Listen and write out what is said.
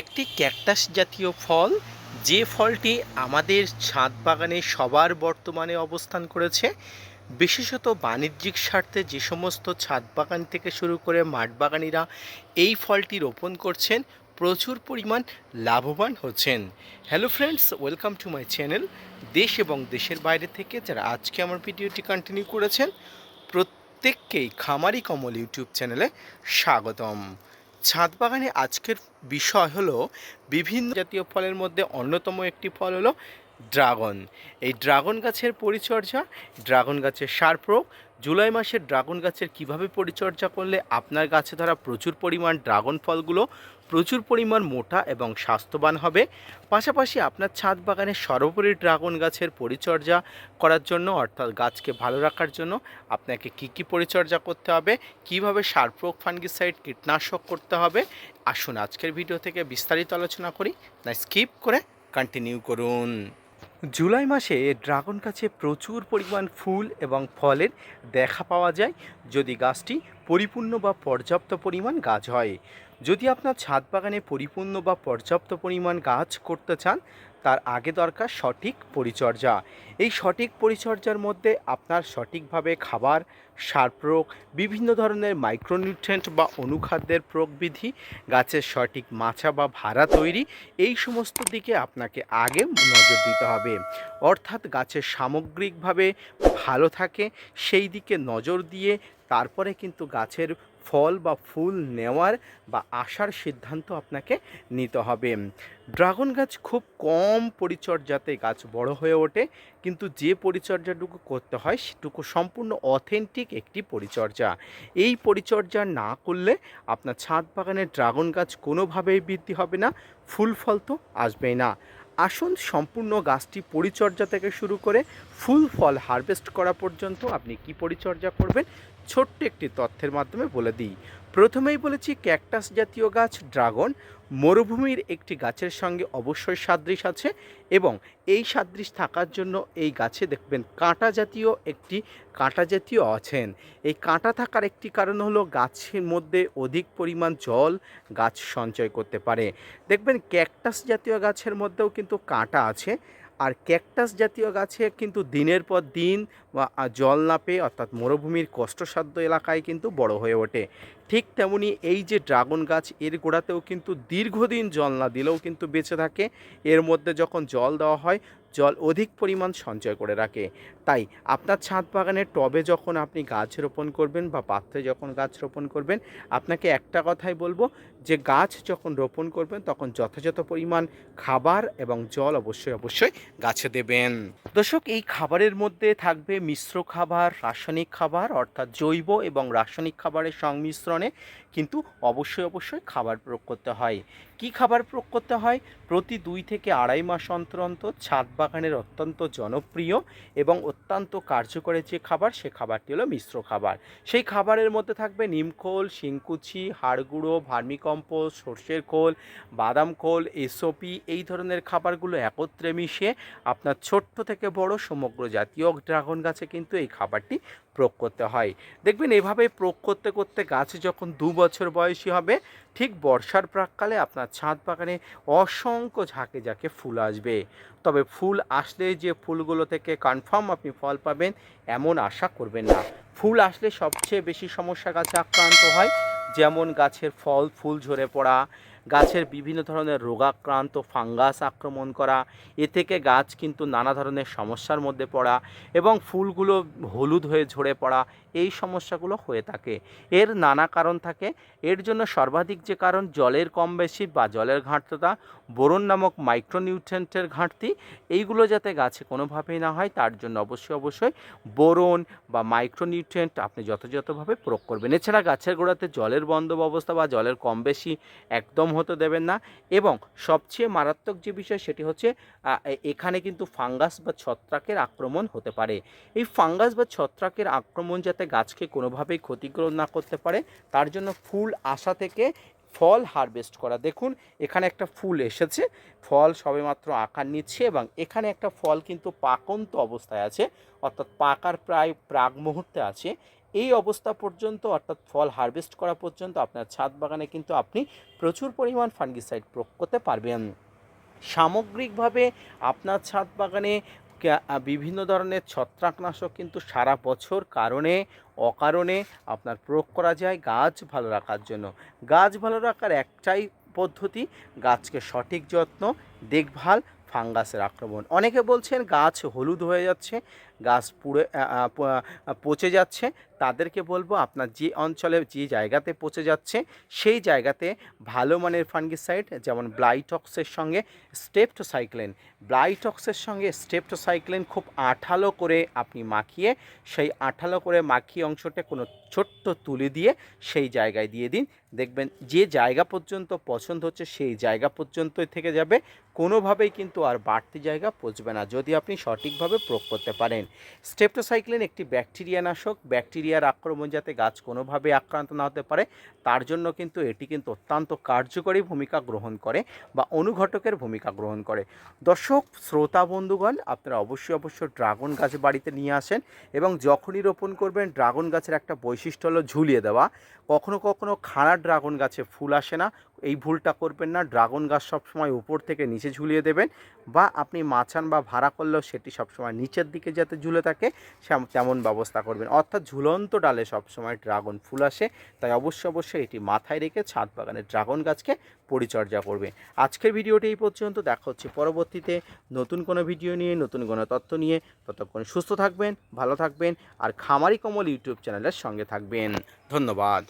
একটি ক্যাকটাস জাতীয় ফল, যে ফলটি আমাদের ছাদ বাগানে সবার বর্তমানে অবস্থান করেছে, বিশেষত বাণিজ্যিক স্বার্থে যে সমস্ত ছাদ বাগান থেকে শুরু করে মাঠ বাগানিরা এই ফলটি রোপণ করছেন, প্রচুর পরিমাণ লাভবান হচ্ছেন। Hello friends welcome to my channel দেশ এবং দেশের বাইরে থেকে যারা আজকে আমার ভিডিওটি কন্টিনিউ করেছেন, প্রত্যেককেই খামারি কমল ইউটিউব চ্যানেলে স্বাগতম। ছাদ বাগানে আজকের বিষয় হলো বিভিন্ন জাতীয় ফলের মধ্যে অন্যতম একটি ফল হলো ড্রাগন। এই ড্রাগন গাছের পরিচর্যা, ড্রাগন গাছের সার প্রয়োগ, জুলাই মাসে ড্রাগন গাছের কীভাবে পরিচর্যা করলে আপনার গাছে ধরা প্রচুর পরিমাণ ড্রাগন ফলগুলো প্রচুর পরিমাণ মোটা এবং স্বাস্থ্যবান হবে। পাশাপাশি আপনার ছাদ বাগানে সর্বোপরি ড্রাগন গাছের পরিচর্যা করার জন্য, অর্থাৎ গাছকে ভালো রাখার জন্য আপনাকে কি কি পরিচর্যা করতে হবে, কীভাবে সার প্রয়োগ, ফাঙ্গিসাইড, কীটনাশক করতে হবে, আসুন আজকের ভিডিও থেকে বিস্তারিত আলোচনা করি। না স্কিপ করে কন্টিনিউ করুন। জুলাই মাসে ড্রাগন গাছে প্রচুর পরিমাণ ফুল এবং ফলের দেখা পাওয়া যায়। যদি গাছটি পরিপূর্ণ বা পর্যাপ্ত পরিমাণ গাছ হয় যদি আপনার ছাদ বাগানে পরিপূর্ণ বা পর্যাপ্ত পরিমাণ গাছ করতে চান, তার আগে দরকার সঠিক পরিচর্যা। এই সঠিক পরিচর্যার মধ্যে আপনার সঠিকভাবে খাবার, সার প্রয়োগ, বিভিন্ন ধরনের মাইক্রোনিউট্রেন্ট বা অনুখাদ্যের প্রয়োগবিধি গাছের সঠিক মাছা বা ভাড়া তৈরি, এই সমস্ত দিকে আপনাকে আগে নজর দিতে হবে। অর্থাৎ গাছের সামগ্রিকভাবে ভালো থাকে, সেই দিকে নজর দিয়ে তারপরে কিন্তু গাছের ফল বা ফুল নেওয়ার বা আসার সিদ্ধান্ত আপনাকে নিতে হবে। ড্রাগন গাছ খুব কম পরিচর্যাতে গাছ বড় হয়ে ওঠে, কিন্তু যে পরিচর্যাটুকু করতে হয় সেটুকু সম্পূর্ণ অথেন্টিক একটি পরিচর্যা। এই পরিচর্যা না করলে আপনার ছাদ বাগানের ড্রাগন গাছ কোনোভাবেই বৃদ্ধি হবে না, ফুল ফল তো আসবেই না। আসুন সম্পূর্ণ গাছটি পরিচর্যা থেকে শুরু করে ফুল ফল হারভেস্ট করা পর্যন্ত আপনি কি পরিচর্যা করবেন ছোট্ট একটি তথ্যের মাধ্যমে বলে দিই। প্রথমেই বলেছি ক্যাকটাস জাতীয় গাছ, ড্রাগন। মরুভূমির একটি গাছের সঙ্গে অবশ্যই সাদৃশ আছে এবং এই সাদৃশ থাকার জন্য এই গাছে দেখবেন কাঁটা জাতীয় একটি কাঁটা জাতীয় আছেন। এই কাঁটা থাকার একটি কারণ হলো গাছের মধ্যে অধিক পরিমাণ জল গাছ সঞ্চয় করতে পারে। দেখবেন ক্যাকটাস জাতীয় গাছের মধ্যেও কিন্তু কাঁটা আছে। আর ক্যাকটাস জাতীয় গাছে কিন্তু দিনের পর দিন জল না পেয়ে অর্থাৎ মরুভূমির কষ্টসাধ্য এলাকায় কিন্তু বড় হয়ে ওঠে। ঠিক তেমনি এই যে ড্রাগন গাছ, এর গোড়াতেও কিন্তু দীর্ঘদিন জল না দিলেও কিন্তু বেঁচে থাকে। এর মধ্যে যখন জল দেওয়া হয়, জল অধিক পরিমাণ সঞ্চয় করে রাখে। তাই আপনার ছাদ বাগানের টবে যখন আপনি গাছ রোপণ করবেন বা পাত্রে যখন গাছ রোপণ করবেন, আপনাকে একটা কথাই বলব, যে গাছ যখন রোপণ করবেন, তখন যথাযথ পরিমাণ খাবার এবং জল অবশ্যই অবশ্যই গাছে দেবেন। দর্শক, এই খাবারের মধ্যে থাকবে মিশ্র খাবার, রাসায়নিক খাবার, অর্থাৎ জৈব এবং রাসায়নিক খাবারের সংমিশ্রণে কিন্তু অবশ্যই অবশ্যই খাবার প্রয়োগ করতে হয়। কি খাবার প্রয়োগ করতে হয়? প্রতি দুই থেকে আড়াই মাস অন্তর অন্তর ছাদ বাগানের অত্যন্ত জনপ্রিয় এবং অত্যন্ত কার্যকরী যে খাবার, সে খাবারটি হলো মিশ্র খাবার। সেই খাবারের মধ্যে থাকবে নিমখোল শিংকুচি, হাড়গুঁড়ো, ভার্মিকম্পোস্ট, সর্ষের খোল, বাদাম খোল, এসওপি, এই ধরনের খাবারগুলো একত্রে মিশিয়ে আপনার ছোট্ট থেকে বড় সমগ্র জাতীয় ড্রাগন গাছে কিন্তু এই খাবারটি প্রয়োগ করতে হয়। দেখবেন এভাবে প্রয়োগ করতে করতে গাছ যখন দু বছর বয়সী হবে, ঠিক বর্ষার প্রাককালে আপনার ছাদ বাগানে অসংখ্য ঝাঁকে ঝাঁকে ফুল আসবে। তবে ফুল আসলে যে ফুলগুলো থেকে কনফার্ম আপনি ফল পাবেন, এমন আশা করবেন না। ফুল আসলে সবচেয়ে বেশি সমস্যা গাছে আক্রান্ত হয়, যেমন গাছের ফল, ফুল ঝরে পড়া গাছের বিভিন্ন ধরনের রোগাক্রান্ত ফাঙ্গাস আক্রমণ করা, এ থেকে গাছ কিন্তু নানা ধরনের সমস্যার মধ্যে পড়া এবং ফুলগুলো হলুদ হয়ে ঝরে পড়া, এই সমস্যাগুলো হয়ে থাকে। এর নানা কারণ থাকে। এর জন্য সর্বাধিক যে কারণ জলের কম বেশি বা জলের ঘাটততা বোরন নামক মাইক্রোনিউট্রেন্টের ঘাটতি, এইগুলো যাতে গাছে কোনোভাবেই না হয়, তার জন্য অবশ্যই অবশ্যই বোরন বা মাইক্রোনিউট্রেন্ট আপনি যথাযথভাবে প্রয়োগ করবেন। এছাড়া গাছের গোড়াতে জলের বন্ধ অবস্থা বা জলের কম বেশি একদম হতে দেবেন না। এবং সবচেয়ে মারাত্মক যে বিষয় সেটি হচ্ছে এখানে কিন্তু ফাঙ্গাস বা ছত্রাকের আক্রমণ হতে পারে। এই ফাঙ্গাস বা ছত্রাকের আক্রমণ যাতে গাছকে কোনোভাবেই ক্ষতিগ্রস্ত না করতে পারে, তার জন্য ফুল আসা থেকে ফল হারভেস্ট করা। দেখুন, এখানে একটা ফুল এসেছে। ফল সবেমাত্র আকার নিচ্ছে এবং এখানে একটা ফল কিন্তু পাকন্ত অবস্থায় আছে। অর্থাৎ পাকার প্রায় প্রাক মুহূর্তে আছে। এই অবস্থা পর্যন্ত, অর্থাৎ ফল হারভেস্ট করা পর্যন্ত আপনার ছাদ বাগানে কিন্তু আপনি প্রচুর পরিমাণ ফাঙ্গিসাইড প্রয়োগ করতে পারবেন। সামগ্রিকভাবে আপনার ছাদ বাগানে বিভিন্ন ধরনের ছত্রাকনাশক কিন্তু সারা বছর কারণে, অকারণে আপনার প্রয়োগ করা যায় গাছ ভালো রাখার জন্য। গাছ ভালো রাখার একটাই পদ্ধতি, গাছকে সঠিক যত্ন, দেখভাল, ফাঙ্গাসের আক্রমণ। অনেকে বলছেন গাছ হলুদ হয়ে যাচ্ছে গাছ পুড়ে পচে যাচ্ছে। তাদেরকে বলব আপনার যে অঞ্চলে যে জায়গাতে পচে যাচ্ছে, সেই জায়গাতে ভালো মানের ফাঙ্গিসাইড, যেমন ব্লাইটক্সের সঙ্গে স্টেপটোসাইক্লিন। ব্লাইটক্সের সঙ্গে স্টেপটোসাইক্লিন খুব আঠালো করে আপনি মাখিয়ে, সেই আঠালো করে মাখিয়ে অংশটা কোনো ছোট্ট তুলে দিয়ে সেই জায়গায় দিয়ে দিন। দেখবেন যে জায়গা পর্যন্ত পছন্দ হচ্ছে, সেই জায়গা পর্যন্তই থেকে যাবে। কোনোভাবেই কিন্তু আর বাড়তি জায়গা পচবে না, যদি আপনি সঠিকভাবে প্রয়োগ করতে পারেন। স্টেপটোসাইক্লিন একটি ব্যাকটেরিয়া নাশক। ব্যাকটেরিয়ার আক্রমণ যাতে গাছ কোনোভাবে আক্রান্ত না হতে পারে, তার জন্য কিন্তু এটি কিন্তু অত্যন্ত কার্যকরী ভূমিকা গ্রহণ করে বা অনুঘটকের ভূমিকা গ্রহণ করে। দর্শক, শ্রোতা বন্ধুগণ, আপনারা অবশ্যই অবশ্যই ড্রাগন গাছ বাড়িতে নিয়ে আসেন এবং যখনই রোপণ করবেন, ড্রাগন গাছের একটা বৈশিষ্ট্য হলো ঝুলিয়ে দেওয়া। কখনো কখনো খাড়া ড্রাগন গাছে ফুল আসে না এই ভুলটা করবেন না। ড্রাগন গাছ সবসময় উপর থেকে নিচে ঝুলিয়ে দেবেন বা আপনি মাছান বা ভাড়া করলেও সেটি সবসময় নিচের দিকে যাতে ঝুলে থাকে তেমন ব্যবস্থা করবেন। অর্থাৎ ঝুলন্ত ডালে সবসময় ড্রাগন ফুল আসে, তাই অবশ্যই অবশ্যই এটি মাথায় রেখে ছাদ বাগানে ড্রাগন গাছকে পরিচর্যা করবে আজকের ভিডিওটি এই পর্যন্ত। দেখা হচ্ছে পরবর্তীতে নতুন কোনো ভিডিও নিয়ে, নতুন কোনো তথ্য নিয়ে। ততক্ষণ সুস্থ থাকবেন, ভালো থাকবেন, আর খামারি কমল ইউটিউব চ্যানেলের সঙ্গে থাকবেন। ধন্যবাদ।